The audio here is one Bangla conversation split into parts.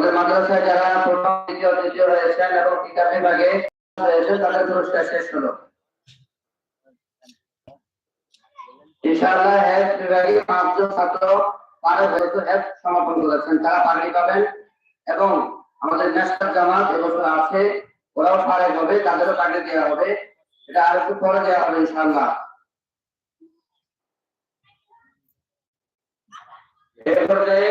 আমাদের মাদ্রাসায় যারা প্রথম, দ্বিতীয়, তৃতীয় রয়েছেন এবং টিকা বিভাগে রয়েছে তাদের পুরস্কার শেষ হলো। ইনশাআল্লাহ হেলথ বিভাগে পাঁচজন ছাত্র পারে যেহেতু হেলথ সমাপন করেছেন। তারা পাবেন এবং আমাদের ন্যাশনাল জামাত এবছর আছে, ওরাও পারে হবে, তাদেরও পানি দেওয়া হবে। এটা আর একটু পরে দেওয়া হবে ইনশাআল্লাহ। এর পর্যায়ে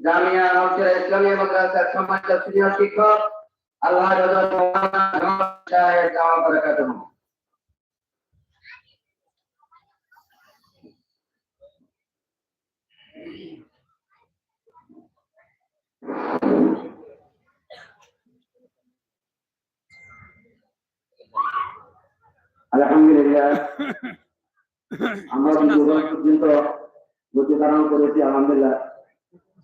জামিয়া নওশিরা ইসলামী মাদ্রাসার সম্মানিত সিনিয়র শিক্ষক আল্লাহ আলহামদুলিল্লাহ আমরা পর্যন্ত গতি ধারণ করেছি আলহামদুলিল্লাহ।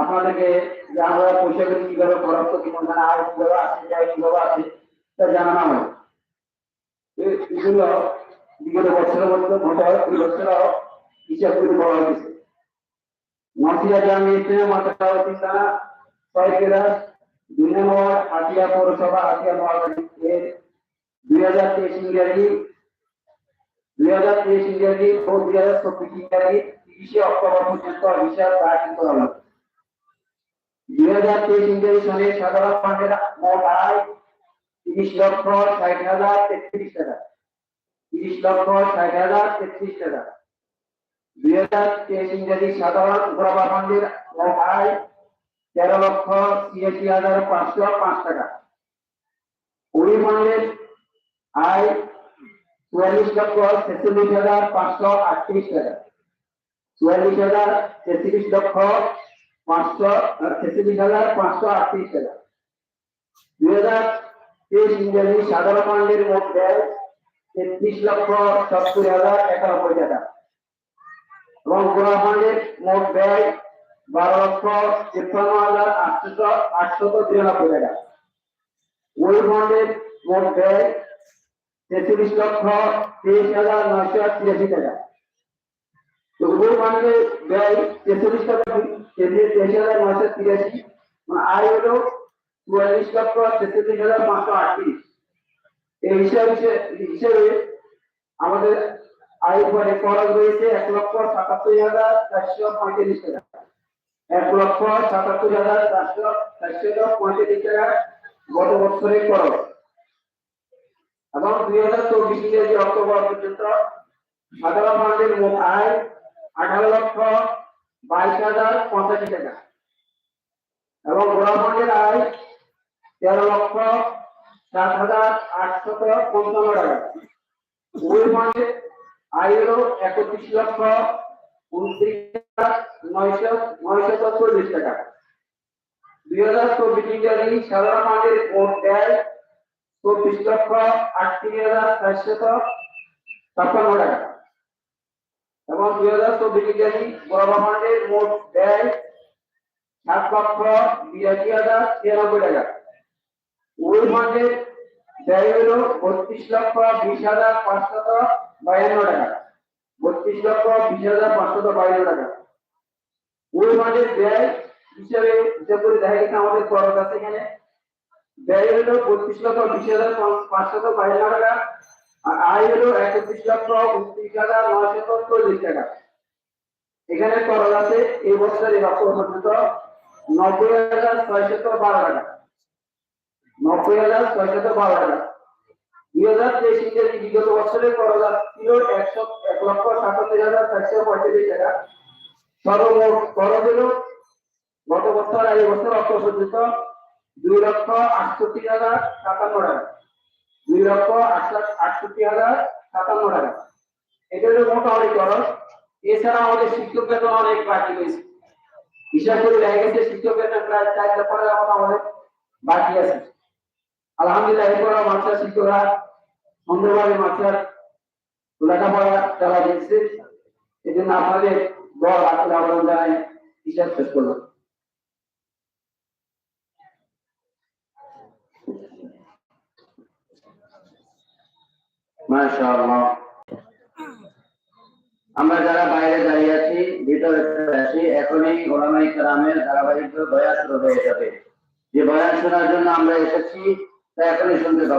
আপনাদেরকে যে পয়সা করে কীভাবে খরচ করছি কোনখানে আয়, কীভাবে আছে যায় কীভাবে আছে তা জানানো হয় এগুলো বিগত বছরের মধ্যে মোটা দুই বছর হিসাব করে বলা হয়েছে। নসিয়া জামি ইসলাম মাত্রা ছয় ক্লাস দুই নম্বর হাতিয়া পৌরসভা, হাতিয়া মহাবাড়ি দুই হাজার তেইশ ইংরাজি, দুই হাজার তেইশ ইংরাজি ও দুই হাজার চব্বিশ ইংরাজি তিরিশে অক্টোবর পর্যন্ত হিসাব দাখিল করা হবে। দুই হাজার তেইশ ইংরেজি সনে সাধারণ লক্ষ ষাট হাজার তেত্রিশ টাকা। তিরিশ লক্ষ ষাট হাজার তেত্রিশ টাকা। দুই হাজার তেইশ ইংরেজি আয় তেরো লক্ষ ছিয়াশি হাজার পাঁচশো পাঁচ টাকা। ওই ফান্ডের আয় চুয়াল্লিশ লক্ষ ছেচল্লিশ হাজার পাঁচশো আটত্রিশ টাকা। চুয়াল্লিশ হাজার তেত্রিশ লক্ষ পাঁচশো ছেচল্লিশ হাজার, পাঁচশো আটত্রিশ টাকা। দুই হাজার তেইশ ইংরেজি সাধারণ ফান্ডের ব্যয় তেত্রিশ লক্ষ সত্তর হাজার একানব্বই টাকা। এবং গোড়া ফান্ডের মোট ব্যয় বারো লক্ষ তিপ্পান্ন হাজার আটশো আটশত তিরানব্বই টাকা। ওই ফান্ডের মোট ব্যয় তেত্রিশ লক্ষ তেইশ হাজার নয়শো তিরাশি টাকা। ওই ফান্ডে ব্যয় তেত্রিশ টাকা তেত্রিশ হাজার নয়শো তিরাশি মানে আয় হলো চুয়াল্লিশ লক্ষ তেত্রিশ হাজার পাঁচশো আটত্রিশ। এই হিসাব হিসেবে আমাদের আয় পরে খরচ রয়েছে এক লক্ষ সাতাত্তর হাজার চারশো পঁয়তাল্লিশ টাকা। এক লক্ষ সাতাত্তর হাজার চারশো চারশো পঁয়তাল্লিশ টাকা গত বছরের খরচ। এবং দুই হাজার চব্বিশ ইংরেজি অক্টোবর পর্যন্ত সাধারণ ফান্ডের মোট আয় আঠারো লক্ষ বাইশ হাজার পঁচাশি টাকা। এবং গোড়া আয় তেরো লক্ষ সাত হাজার আটশত পঞ্চান্ন টাকা। ফান্ডের আয় হলো একত্রিশ লক্ষ উনত্রিশ হাজার নয়শো নয়শত চল্লিশ টাকা। দুই হাজার চব্বিশ ইংরেজি সাধারণ ফান্ডের মোট ব্যয় চব্বিশ লক্ষ আটত্রিশ হাজার চারশত ছাপ্পান্ন টাকা। এবং দুই হাজার চব্বিশ ইংরেজি বড়বা মোট ব্যয় সাত লক্ষ বিরাশি হাজার ছিয়ানব্বই টাকা। ওই ফান্ডের ব্যয় হল বত্রিশ লক্ষ বিশ হাজার পাঁচশত বায়ান্ন টাকা। বত্রিশ লক্ষ বিশ হাজার পাঁচশত বায়ান্ন টাকা। ওই ফান্ডের ব্যয় হিসেবে হিসাব করে দেখা গেছে আমাদের খরচ আছে এখানে। ব্যয় হলো বত্রিশ লক্ষ বিশ হাজার পাঁচশত বায়ান্ন টাকা। আর আয় হলো একত্রিশ লক্ষ উনত্রিশ হাজার নয়শত চল্লিশ টাকা। এখানে খরচ আছে, এই বছর এই বছর পর্যন্ত নব্বই হাজার ছয়শত বারো টাকা। নব্বই হাজার ছয়শত বারো টাকা। দুই হাজার তেইশ ইংরেজি বিগত বছরের খরচ ছিল একশো এক লক্ষ সাতাত্তর হাজার চারশো পঁয়ত্রিশ টাকা। সর্বমোট খরচ হলো গত বছর এই বছর অর্থ দুই লক্ষ আটষট্টি হাজার সাতান্ন টাকা। দুই লক্ষ আটষট্টি হাজার সাতান্ন টাকা। এটা হলো মোটামুটি খরচ। এছাড়া আমাদের শিক্ষক বেতন অনেক বাকি হয়েছে হিসাব করে দেখা গেছে শিক্ষক বেতন প্রায় চার লক্ষ মতো আমাদের বাকি আছে। আলহামদুলিল্লাহ এরপরও মাস্টার শিক্ষকরা সুন্দরভাবে মাস্টার লেখাপড়া চালা দিচ্ছে এই জন্য আপনাদের দল আসলে আবেদন জানাই হিসাব শেষ করলাম। আমরা যারা বাইরে দাঁড়িয়ে আছি, ভিতরে আছি এখনই ওলামাই কালামের ধারাবাহিক বয়ান শুরু হয়ে যাবে। যে বয়ান শোনার জন্য আমরা এসেছি, তা এখনই শুনতে পাবো।